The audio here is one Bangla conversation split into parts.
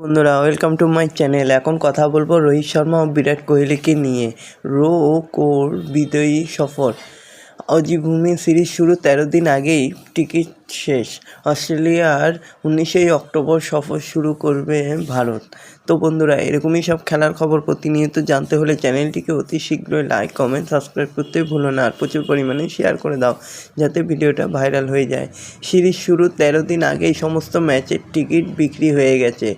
বন্ধুরা ওয়েলকাম টু মাই চ্যানেল এখন কথা বলব রোহিত শর্মা ও বিরাট কোহলিকে নিয়ে। রো ও কোর বিদয়ী সফর। অজিভূমি সিরিজ শুরু তেরো দিন আগেই। টিকিট শেষ। অস্ট্রেলিয়ার উনিশেই অক্টোবর সফর শুরু করবে ভারত। তো বন্ধুরা, এরকমই সব খেলার খবর প্রতিনিয়ত জানতে হলে চ্যানেলটিকে অতি শীঘ্রই লাইক কমেন্ট সাবস্ক্রাইব করতে ভুলো না আর প্রচুর পরিমাণে শেয়ার করে দাও যাতে ভিডিওটা ভাইরাল হয়ে যায়। সিরিজ শুরু তেরো দিন আগেই সমস্ত ম্যাচের টিকিট বিক্রি হয়ে গেছে।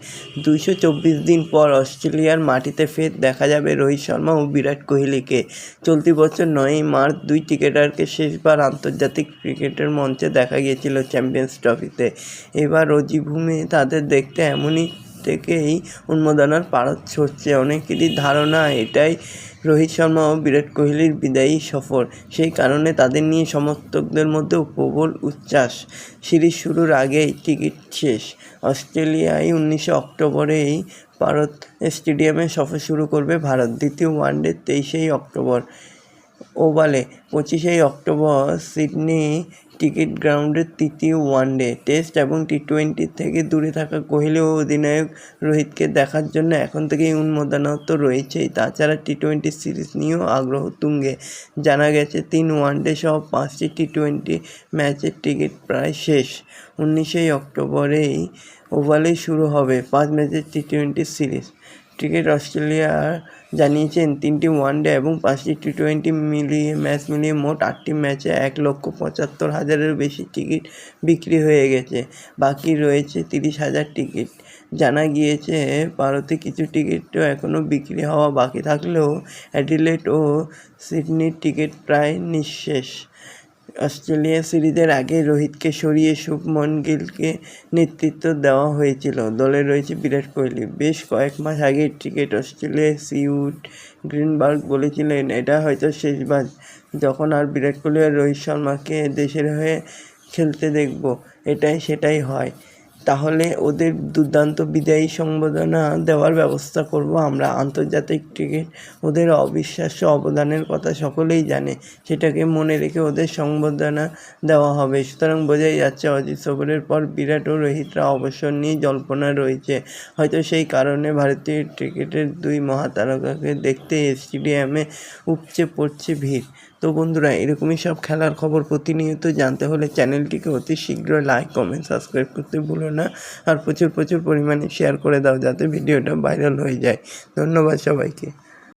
দুশো চব্বিশ দিন পর অস্ট্রেলিয়ার মাটিতে ফের দেখা যাবে রোহিত শর্মা ও বিরাট কোহলিকে। চলতি বছর নয়ই মার্চ দুই ক্রিকেটারকে শেষবার আন্তর্জাতিক ক্রিকেটের মঞ্চে দেখা গিয়েছিল চ্যাম্পিয়ন্স ট্রফিতে এবার অজিভূমে তাদের দেখতে এমনই থেকেই উন্মাদনার পারদ ছড়ছে। অনেকেরই ধারণা এটাই রোহিত শর্মা ও বিরাট কোহলির বিদায়ী সফর। সেই কারণে তাদের নিয়ে সমর্থকদের মধ্যে প্রবল উচ্ছ্বাস। সিরিজ শুরুর আগেই টিকিট শেষ। অস্ট্রেলিয়ায় উনিশে অক্টোবরেই ভারত স্টেডিয়ামে সফর শুরু করবে ভারত। দ্বিতীয় ওয়ানডে তেইশেই অক্টোবর। ওভালে পঁচিশেই অক্টোবর সিডনি টিকিট গ্রাউন্ডের তৃতীয় ওয়ানডে টেস্ট এবং টি টোয়েন্টি থেকে দূরে থাকা কোহলি ও অধিনায়ক রোহিতকে দেখার জন্য এখন থেকেই উন্মাদনা তো রয়েছেই। তাছাড়া টি টোয়েন্টি সিরিজ নিয়েও আগ্রহ তুঙ্গে। জানা গেছে, তিন ওয়ানডে সহ পাঁচটি টি টোয়েন্টি ম্যাচের টিকিট প্রায় শেষ। উনিশেই অক্টোবরেই ওভালেই শুরু হবে পাঁচ ম্যাচের T twenty series. Cricket Australia জানিয়েছেন, তিনটি ওয়ানডে এবং পাঁচটি টি টোয়েন্টি মিলিয়ে ম্যাচ মিলিয়ে মোট আটটি ম্যাচে এক লক্ষ পঁচাত্তর হাজারের বেশি টিকিট বিক্রি হয়ে গেছে। বাকি রয়েছে তিরিশ হাজার টিকিট। জানা গিয়েছে, ভারতে কিছু টিকিটও এখনও বিক্রি হওয়া বাকি থাকলেও অ্যাডিলেড ও সিডনির টিকিট প্রায় নিঃশেষ। অস্ট্রেলিয়া সিরিজের আগে রোহিতকে সরিয়ে শুভমন গিলকে নেতৃত্ব দেওয়া হয়েছিল। দলে রয়েছে বিরাট কোহলি। বেশ কয়েক মাস আগে ক্রিকেট অস্ট্রেলিয়া সিউড গ্রিনবার্গ বলেছিলেন, এটা হয়তো শেষবার। যখন আর বিরাট কোহলি আর রোহিত শর্মাকে দেশের হয়ে খেলতে দেখব, এটাই সেটাই হয়। তাহলে ওদের দুর্দান্ত বিদায়ী সংবর্ধনা দেওয়ার ব্যবস্থা করব। আমরা আন্তর্জাতিক ক্রিকেট ওদের অবিশ্বাস্য অবদানের কথা সকলেই জানে। সেটাকে মনে রেখে ওদের সংবর্ধনা দেওয়া হবে। সুতরাং বোঝাই যাচ্ছে, অজিত সফরের পর বিরাট ও রোহিতরা অবসর নিয়ে জল্পনা রয়েছে। হয়তো সেই কারণে ভারতীয় ক্রিকেটের দুই মহাতারকাকে দেখতে স্টেডিয়ামে উপচে পড়ছে ভিড়। তো বন্ধুরা, এরকমই সব খেলার খবর প্রতিনিয়ত জানতে হলে চ্যানেলটিকে অতি শীঘ্র লাইক কমেন্ট সাবস্ক্রাইব করতে ভুলো না আর প্রচুর প্রচুর পরিমাণে শেয়ার করে দাও যাতে ভিডিওটা ভাইরাল হয়ে যায়। ধন্যবাদ সবাইকে।